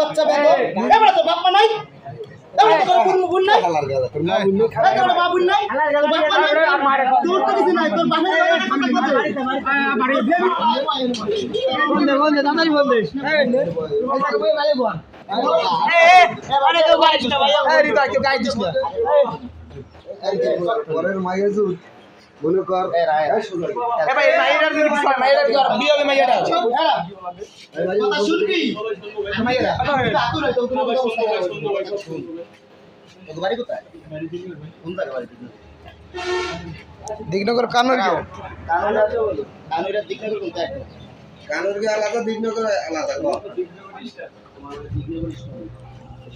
বাচ্চা তো বাপ নাই। এবারে তো কোনো বুন নাই। এই তোর বাপ বুন নাই তোর বাপ মা নাই। তোর তো কিছু নাই তোর বাপের বাড়ি বন্ধে বন্ধে দাদাই বন্ধে পরের মায়ের দুধ মনে কর দিগনগর কানোর কি কানুরা আলাদা দিগনগর আলাদা।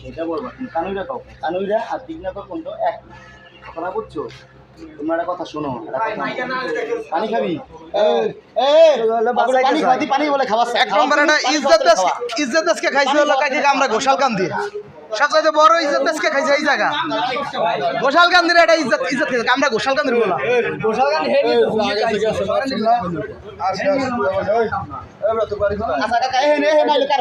সেটা বলব। তুমি কানুইরা কাও। কানুইরা আর দিগনগর কোনটা? এক। কথা বুঝছ? তোমরা একটা কথা শোনো পানি খাবি? পানি বলে খাওয়া এক নম্বর ইজ্জত ইজ্জত দাসকে খাইছে হলো কাকে আমরা গোশাল কান্দি সবচাইতে বড় ইজ্জত খাইছে এই জায়গা। গোশাল কান্দির এটা ইজ্জত ইজ্জত খাইছে আমরা গোশাল কান্দির বলা। আচ্ছা কাকা এ নে হে নাইলে কার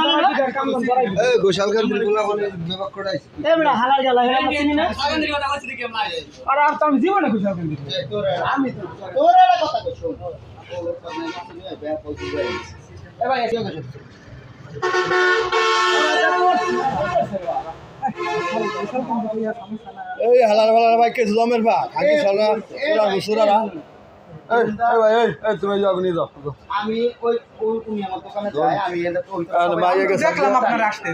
গোশাল কান্দির বিভাগ করাইছে। এবড়া হালাল গেলা হেলা চিনি না। আমি তো তোর কথা কই এ ভাই এসে গেছে এই হালার হালার ভাই কে জমের ভা আগে তুমি যাও নিয়ে যাও যাও। আমি ওই ওই তুমি আমার দোকানে যাই আমি এটা তো আর মাইয়ে গেছে দেখলাম আপনারা আসতে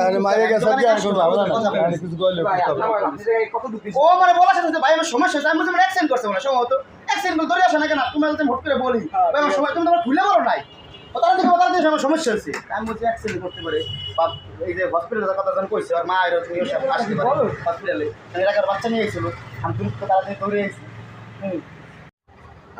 আর মাইয়ে গেছে কি আর কোনো ভাবনা না আর কিছু ও মানে বলা শেষ ভাই আমার সমস্যা হচ্ছে আমি বলছি অ্যাক্সিডেন্ট করছে মানে সম্ভবত। অ্যাক্সিডেন্ট ধরে আসে না কেন? তুমি হট করে বলি। ভাই আমার সময় তুমি তোমার ভুলে বলো নাই। তারা দেখে তারা দেখে আমার সমস্যা হচ্ছে আমি বলছি অ্যাক্সিডেন্ট করতে পারে। বা এই যে হসপিটালের কথা যখন কইছে আর মা এর তুমি আসতে পারে। হসপিটালে এলাকার বাচ্চা নিয়ে গেছিল আমি তুমি তাড়াতাড়ি ধরে এসেছি হুম।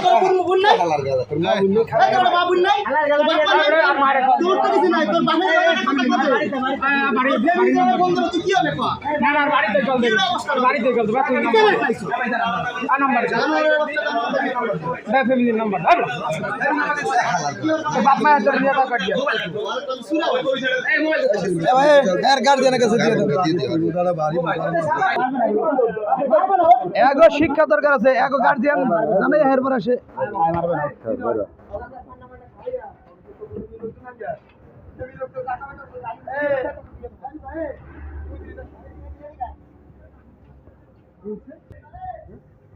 এবারে তো কোনো বুন বুন নাই হালার গাদা তোর মা এই তোর বাপ বুন নাই তোর বাপ মা নাই তোর তো কিছু নাই তোর বাপের বাড়ি বাড়ি বাড়ি বাড়ি বন্ধু তুই কি হবে কয়া বাড়িতে গেল নাম্বার বাচ্চা জানোয়ারের ফ্যামিলির নাম্বার বাপ মা তোর নিয়ে কাট দিয়া এ ভাই এর গার্ডিয়ানের কাছে দিয়ে দাও। দিয়ে দিও। বুড়াটা বাড়ি এগো শিক্ষা দরকার আছে এগো গার্জিয়ান জানে হেরবার আসে।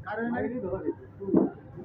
কারণ